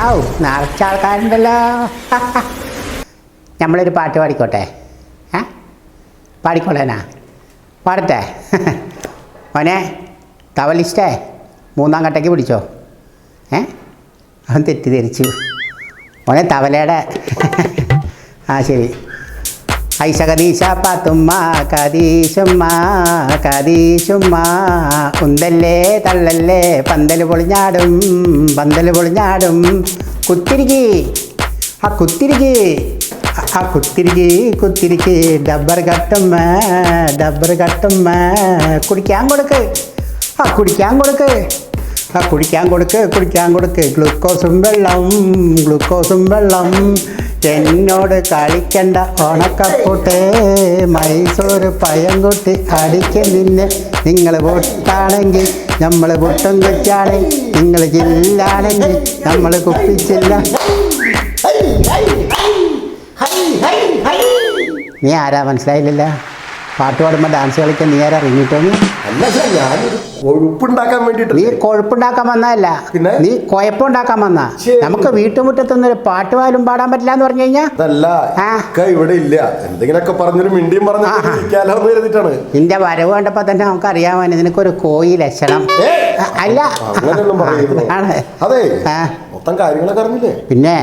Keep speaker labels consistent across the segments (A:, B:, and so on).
A: നിറച്ച ആൾക്കാരുണ്ടല്ലോ നമ്മളൊരു പാട്ട് പാടിക്കോട്ടെ. ഏ? പാടിക്കോളേനാ. പാടട്ടെ. മോനെ തവലിസ്റ്റേ മൂന്നാം കട്ടയ്ക്ക് പിടിച്ചോ. ഏ? അവൻ തെറ്റിദ്ധരിച്ചു. മോനെ തവലയുടെ. ആ ശരി. ഐശ കദീശ പാത്തുമ്മ കദീശുമ്മ കദീശുമ്മ. ഉന്തല്ലേ തള്ളല്ലേ പന്തൽ പൊളിഞ്ഞാടും പന്തൽ പൊളിഞ്ഞാടും. കുത്തിരിക്കി ആ കുത്തിരിക്കി ആ കുത്തിരിക്കി കുത്തിരിക്കി ഡബ്ബർ കട്ടുമ്മ ഡബ്ബർ കട്ടുമ്മ. കുടിക്കാൻ കൊടുക്ക് ആ കുടിക്കാൻ കൊടുക്ക് ആ കുടിക്കാൻ കൊടുക്ക് കുടിക്കാൻ കൊടുക്ക്. ഗ്ലൂക്കോസും വെള്ളം ഗ്ലൂക്കോസും വെള്ളം. എന്നോട് കളിക്കണ്ട ഉണക്കപ്പൂട്ടേ മൈസൂർ പയംകുട്ടി അടിക്കും നിന്നെ. നിങ്ങൾ പൊട്ടാണെങ്കിൽ നമ്മൾ പൊട്ടും കുറ്റാണ് നിങ്ങൾ ചില്ലാണെങ്കിൽ നമ്മൾ കുപ്പിച്ചില്ല. നീ ആരാ? മനസ്സിലായില്ലല്ലോ. പാട്ട് പാടുമ്പോൾ ഡാൻസ് കളിക്കാൻ നീ ആരാ ഇറങ്ങിയിട്ടോന്ന്
B: അല്ല സാർ ഞാനൊരു കൊഴുപ്പുണ്ടാക്കാൻ
A: നീ
B: വേണ്ടിട്ട്
A: കൊഴുപ്പുണ്ടാക്കാൻ വന്നതല്ല
B: പിന്നെ?
A: നീ കുഴപ്പമുണ്ടാക്കാൻ വന്ന
B: ശരി.
A: നമുക്ക് വീട്ടുമുറ്റത്തുനിന്ന് ഒരു പാട്ട് പോലും പാടാൻ പറ്റില്ല എന്ന് പറഞ്ഞു കഴിഞ്ഞാൽ
B: അതല്ല
A: ആ.
B: ഇക്ക ഇവിടെ ഇല്ല എന്തെങ്കിലുമൊക്കെ പറഞ്ഞൊരു മിണ്ടിയും പറഞ്ഞു
A: ആഹാ.
B: ഇരിക്കാലോ എന്ന് കരുതിട്ടാണ്
A: നിന്റെ വരവ് കണ്ടപ്പോൾ തന്നെ നമുക്ക് അറിയാൻ നിനക്കൊരു കോയി ലക്ഷണം! അല്ല
B: അങ്ങനെയൊന്നും. അതെ
A: ആ.
B: മൊത്തം കാര്യങ്ങളൊക്കെ അറിഞ്ഞില്ലേ
A: പിന്നെ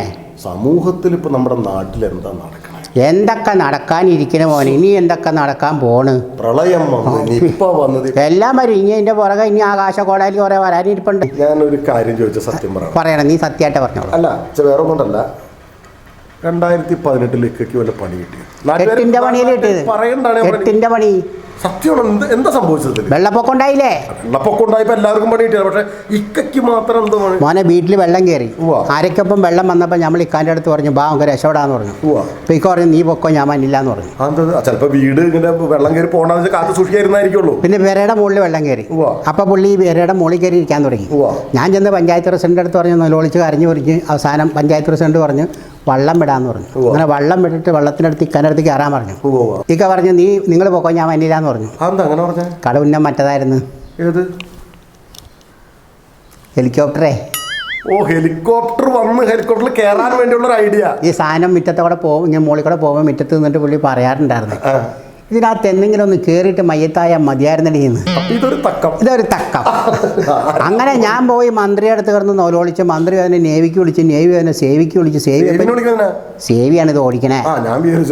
B: സമൂഹത്തിൽ ഇപ്പൊ നമ്മുടെ നാട്ടിൽ എന്താ നടക്കണേ
A: എന്തൊക്കെ നടക്കാനിരിക്കണ മോനെ? ഇനി എന്തൊക്കെ നടക്കാൻ പോണ്?
B: പ്രളയം വന്നത്
A: എല്ലാം വരും. ഇനി അതിന്റെ പുറകെ ഇനി ആകാശകോടാലി കുറെ വരാനിരിപ്പുണ്ട്.
B: ഞാനൊരു കാര്യം ചോദിച്ച സത്യം പറയാം
A: പറയണം. നീ സത്യമായിട്ട് പറഞ്ഞോ
B: അല്ല വേറെ ഒന്നുണ്ടല്ല രണ്ടായിരത്തി പതിനെട്ടിൽ ഇക്കയ്ക്ക് വല്ല പണി കിട്ടി
A: എട്ടിന്റെ പണിയിൽ കിട്ടിയത്? എട്ടിന്റെ പണി?
B: സത്യമാണ് എന്ത് എന്താ സംഭവിച്ചത് ഇതിൽ?
A: വെള്ളപ്പൊക്കം ഉണ്ടായില്ലേ
B: വെള്ളപ്പൊക്കം ഉണ്ടായപ്പോ എല്ലാവർക്കും പണി കിട്ടിയത് പക്ഷെ ഇക്കയ്ക്ക് മാത്രം എന്തോ പണി
A: മോനെ വീട്ടിൽ വെള്ളം കയറി
B: ഉവ്വ.
A: ആരൊക്കൊപ്പം വെള്ളം വന്നപ്പോൾ നമ്മൾ ഇക്കാന്റെ അടുത്ത് പറഞ്ഞു ബാ നമുക്ക് രക്ഷപ്പെടാന്ന് പറഞ്ഞു
B: ഉവ്വ.
A: അപ്പോൾ ഇക്ക പറഞ്ഞു നീ പൊക്കോ ഞാൻ മനില്ല എന്ന് പറഞ്ഞു
B: അതെന്താ ചിലപ്പോ വീട് ഇങ്ങനെ വെള്ളം കയറി പോകണമെന്ന് വെച്ചാൽ കാത്ത് സൂക്ഷിക്കായിരുന്നായിരിക്കുള്ളൂ
A: പിന്നെ പെരയുടെ മുകളിൽ വെള്ളം കയറി
B: ഉവ്വ.
A: അപ്പോൾ പുള്ളി ഈ പെരയുടെ മുകളിൽ കയറി ഇരിക്കാൻ തുടങ്ങി
B: ഉവ്വ.
A: ഞാൻ ചെന്ന് പഞ്ചായത്ത് പ്രസിഡന്റ് അടുത്ത് പറഞ്ഞു ലോളിച്ച് കരഞ്ഞു പൊരിഞ്ഞ് അവസാനം പഞ്ചായത്ത് പ്രസിഡന്റ് പറഞ്ഞു വള്ളം വിടാന്ന് പറഞ്ഞു. അങ്ങനെ വള്ളം വിട്ടിട്ട് വള്ളത്തിനടുത്ത് അടുത്ത് കയറാൻ പറഞ്ഞു. ഇക്ക പറഞ്ഞു നീ നിങ്ങൾ പോക്കോ ഞാൻ വന്നില്ലാന്ന് പറഞ്ഞു.
B: കട
A: ഉന്നം മറ്റതായിരുന്നു. ഹെലികോപ്റ്ററേ.
B: ഓ ഹെലികോപ്റ്റർ വന്ന് ഹെലികോപ്റ്ററിൽ കയറാൻ വേണ്ടിയുള്ള ഒരു ഐഡിയ.
A: ഈ സാധനം മുറ്റത്തോടെ പോകും ഇങ്ങനെ മുകളിൽ കൂടെ പോകുമ്പോൾ മുറ്റത്ത് നിന്നിട്ട് പുള്ളി പറയാറുണ്ടായിരുന്നു. ഇതിനകത്ത് എന്തെങ്കിലും ഒന്ന് കയറിയിട്ട് മയ്യത്തായ മതിയായിരുന്നടിയെന്ന്
B: ഇതൊരു തക്കം.
A: ഇതൊരു തക്കം. അങ്ങനെ ഞാൻ പോയി മന്ത്രിയുടെ അടുത്ത് കിടന്ന് നോലോളിച്ച് മന്ത്രി അതിനെ നേവിക്ക് വിളിച്ച് നേവി അതിനെ സേവിക്ക് വിളിച്ച് സേവി സേവിയാണ് ഇത് ഓടിക്കണേ.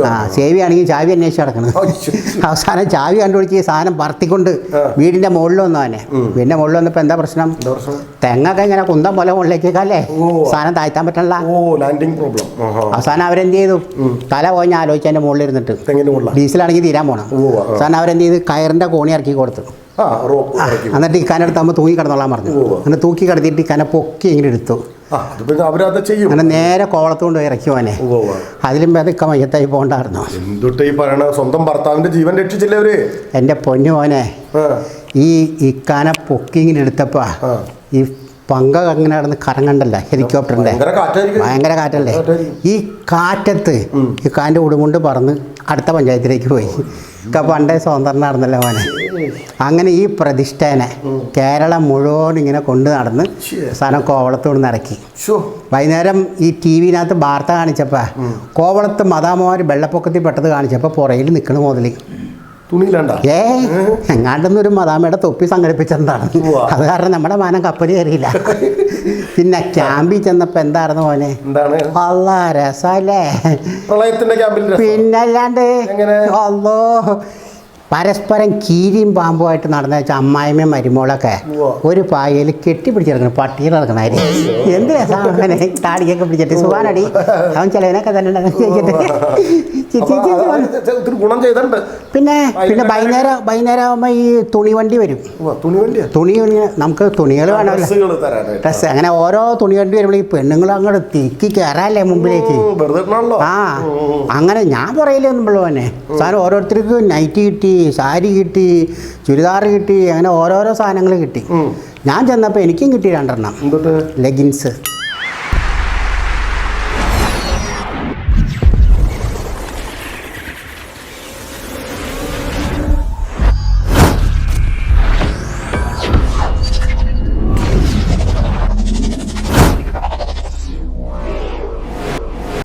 B: ആ
A: സേവിയാണെങ്കിൽ ചാവി അന്വേഷിച്ച് നടക്കണം. അവസാനം ചാവി കണ്ടുപിടിച്ച് ഈ സാധനം പറത്തിക്കൊണ്ട് വീടിന്റെ മുകളിൽ വന്നു അവനെ. പിന്നെ മുകളിൽ വന്നപ്പോൾ എന്താ പ്രശ്നം? തെങ്ങൊക്കെ ഇങ്ങനെ കുന്തം പോലെ മുകളിലേക്കല്ലേ. സാധനം താഴ്ത്താൻ പറ്റണല്ല. അവസാനം അവരെന്ത് ചെയ്തു? തല പോയി ഞാൻ ആലോചിച്ചതിന്റെ മുകളിൽ ഇരുന്നിട്ട്. ഡീസലാണെങ്കിൽ തീരാൻ പോണം. സാറിന് അവരെന്ത് ചെയ്ത്? കയറിന്റെ കോണി ഇറക്കി കൊടുത്തു. എന്നിട്ട് തൂങ്ങി നമ്മൾ തൂക്കി കിടന്നോളാൻ പറഞ്ഞു.
B: എന്നിട്ട്
A: അങ്ങനെ തൂക്കി കിടത്തിയിട്ട് കന പൊക്കി ഇങ്ങനെ എടുത്തു. അങ്ങനെ നേരെ കോവളത്ത് കൊണ്ട് ഇറക്കി പോനെ. അതിലും അതൊക്കെ മയ്യത്തായി പോകണ്ടായിരുന്നു?
B: എന്തുട്ട് ഈ പറയണ? സ്വന്തം ഭർത്താവിന്റെ ജീവൻ രക്ഷിച്ചില്ലേ അവർ?
A: എന്റെ പൊന്നു മോനെ ഈ കന പൊക്കി ഇങ്ങനെ എടുത്തപ്പോൾ
B: ആ.
A: ഈ പങ്ക അങ്ങനെ കിടന്ന് കറങ്ങണ്ടല്ല? ഹെലികോപ്റ്ററിന്റെ
B: ഭയങ്കര
A: കാറ്റല്ലേ? ഈ കാറ്റത്ത് ഈ കാന്റെ ഉടുമുണ്ട് പറന്ന് അടുത്ത പഞ്ചായത്തിലേക്ക് പോയി. ഒക്കെ പണ്ടേ സ്വതന്ത്രനായിരുന്നല്ലോ മോനെ? അങ്ങനെ ഈ പ്രതിഷ്ഠേനെ കേരളം മുഴുവൻ ഇങ്ങനെ കൊണ്ട് നടന്ന്. സാധനം കോവളത്തോട് നിറക്കി വൈകുന്നേരം ഈ ടി വിനകത്ത് വാർത്ത കാണിച്ചപ്പോൾ കോവളത്ത് മതാമോര് വെള്ളപ്പൊക്കത്തിൽ പെട്ടത് കാണിച്ചപ്പോൾ പുറയിൽ നിൽക്കണ മുതൽ
B: തുണിയില്ലാണ്ട
A: ഏ? മദാമയുടെ തൊപ്പി സംഘടിപ്പിച്ചെന്താണ്. അത് കാരണം നമ്മുടെ മാനം കപ്പൽ കയറിയില്ല. പിന്നെ ക്യാമ്പിൽ ചെന്നപ്പോൾ എന്തായിരുന്നു മോനെ? അല്ല രസമല്ലേ?
B: പ്രളയത്തിന്റെ ക്യാമ്പിൽ.
A: പിന്നല്ലാണ്ട്? അല്ലോ പരസ്പരം കീരിയും പാമ്പുമായിട്ട് നടന്ന വെച്ചാൽ അമ്മായിമ്മയും മരുമോളൊക്കെ. ഒരു പായയിൽ കെട്ടിപ്പിടിച്ചിറങ്ങണം പട്ടിയിൽ നടക്കണാര് എന്ത് രസമാണ് അങ്ങനെ താടിയൊക്കെ പിടിച്ചിട്ട്. സുഖാനടി അവൻ ചിലവിനൊക്കെ തന്നെ.
B: ഗുണം ചെയ്തിട്ടുണ്ട്.
A: പിന്നെ പിന്നെ വൈകുന്നേരം വൈകുന്നേരം ആകുമ്പോൾ ഈ തുണി വണ്ടി വരും.
B: ഉവ്വ, തുണി
A: നമുക്ക് തുണികൾ വേണമല്ലോ. ഡ്രസ്സ് അങ്ങനെ ഓരോ തുണി വണ്ടി വരുമ്പോൾ ഈ പെണ്ണുങ്ങൾ അങ്ങോട്ട് തിക്കി കയറാല്ലേ മുമ്പിലേക്ക്? ആ അങ്ങനെ ഞാൻ പറയില്ലൊന്നും തന്നെ സാധനം ഓരോരുത്തർക്ക് നൈറ്റി കിട്ടി സാരി കിട്ടി ചുരിദാർ കിട്ടി അങ്ങനെ ഓരോരോ സാധനങ്ങൾ കിട്ടി. ഞാൻ ചെന്നപ്പോൾ എനിക്കും കിട്ടി രണ്ടെണ്ണം. ലെഗിൻസ്